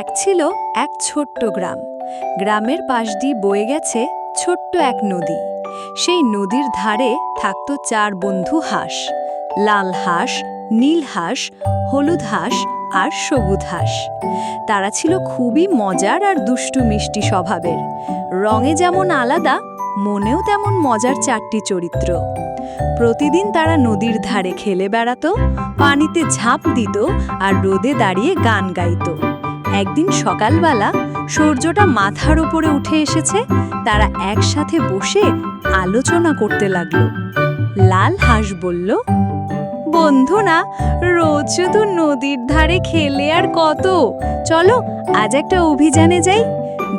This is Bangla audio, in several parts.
এক ছিল এক ছোট্ট গ্রাম। গ্রামের পাশ দিয়ে বয়ে গেছে ছোট্ট এক নদী। সেই নদীর ধারে থাকত চার বন্ধু হাঁস। লাল হাঁস, নীল হাঁস, হলুদ হাঁস আর সবুজ হাঁস। তারা ছিল খুবই মজার আর দুষ্টু মিষ্টি স্বভাবের। রঙে যেমন আলাদা, মনেও তেমন মজার চারটি চরিত্র। প্রতিদিন তারা নদীর ধারে খেলে বেড়াতো, পানিতে ঝাঁপ দিত আর রোদে দাঁড়িয়ে গান গাইতো। একদিন সকালবেলা সূর্যটা মাথার উপরে উঠে এসেছে, তারা একসাথে বসে আলোচনা করতে লাগল। লাল হাঁস বলল বন্ধু না রোজ শুধু নদীর ধারে খেলে আর কত? চলো, আজ একটা অভিযানে যাই,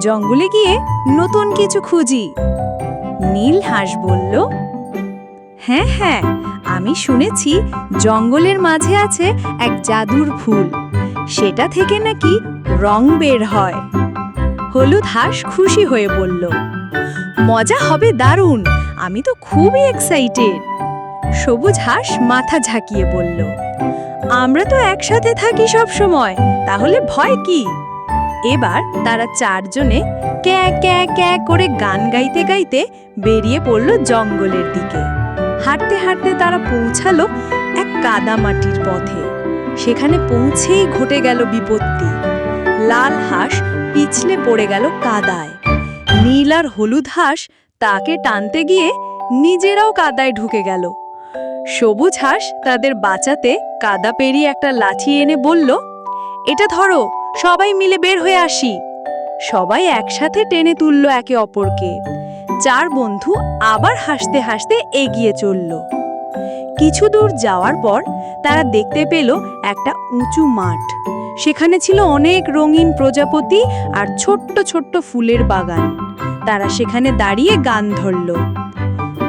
জঙ্গলে গিয়ে নতুন কিছু খুঁজি। নীল হাঁস বলল হ্যাঁ হ্যাঁ আমি শুনেছি জঙ্গলের মাঝে আছে এক জাদুর ফুল। সেটা থেকে নাকি রং বের হয়। হলুদ হাঁস খুশি হয়ে বলল, মজা হবে দারুণ, আমি তো খুবই এক্সাইটেড সবুজ হাঁস মাথা ঝাঁকিয়ে বলল, আমরা তো একসাথে থাকি সব সময়, তাহলে ভয় কি? এবার তারা চারজনে ক্যা ক্যা ক্যা করে গান গাইতে গাইতে বেরিয়ে পড়ল জঙ্গলের দিকে। হাঁটতে হাঁটতে তারা পৌঁছালো এক কাদা মাটির পথে। সেখানে পৌঁছেই ঘটে গেল বিপত্তি। লাল হাঁস পিছলে পড়ে গেল কাদায়। নীল আর হলুদ হাঁস তাকে টানতে গিয়ে নিজেরাও কাদায় ঢুকে গেল। সবুজ হাঁস তাদের বাঁচাতে কাদা পেরিয়ে একটা লাঠি এনে বলল, এটা ধরো, সবাই মিলে বের হয়ে আসি। সবাই একসাথে টেনে তুলল একে অপরকে। চার বন্ধু আবার হাসতে হাসতে এগিয়ে চলল। কিছু দূর যাওয়ার পর তারা দেখতে পেল একটা উঁচু মাঠ। সেখানে ছিল অনেক রঙিন প্রজাপতি আর ছোট্ট ছোট্ট ফুলের বাগান। তারা সেখানে দাঁড়িয়ে গান ধরল।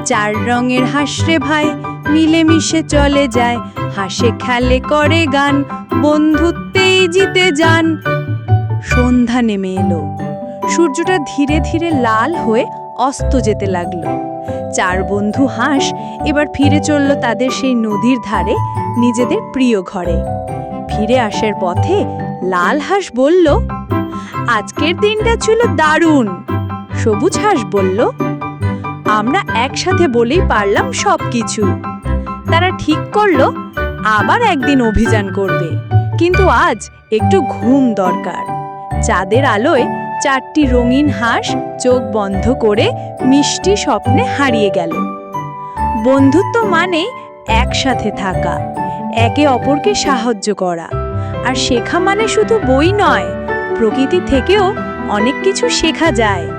চার রঙের হাসরে ভাই মিলেমিশে চলে যায়, হাসে খেলে করে গান, বন্ধুত্বেই জিতে যান। সন্ধ্যা নেমে এলো। সূর্যটা ধীরে ধীরে লাল হয়ে অস্ত যেতে লাগল। চার বন্ধু হাঁস এবার ফিরে চলল তাদের সেই নদীর ধারে, নিজেদের প্রিয় ঘরে। ফিরে আসার পথে লাল হাঁস বলল, আজকের দিনটা ছিল দারুণ। সবুজ হাঁস বলল, আমরা একসাথে বলেই পারলাম সব কিছু তারা ঠিক করল, আবার একদিন অভিযান করবে। কিন্তু আজ একটু ঘুম দরকার। চাঁদের আলোয় চারটি রঙিন হাঁস চোখ বন্ধ করে মিষ্টি স্বপ্নে হারিয়ে গেল। বন্ধুত্ব মানে একসাথে থাকা। একে অপরকে সাহায্য করা। আর শেখা মানে শুধু বই নয়, প্রকৃতি থেকেও অনেক কিছু শেখা যায়।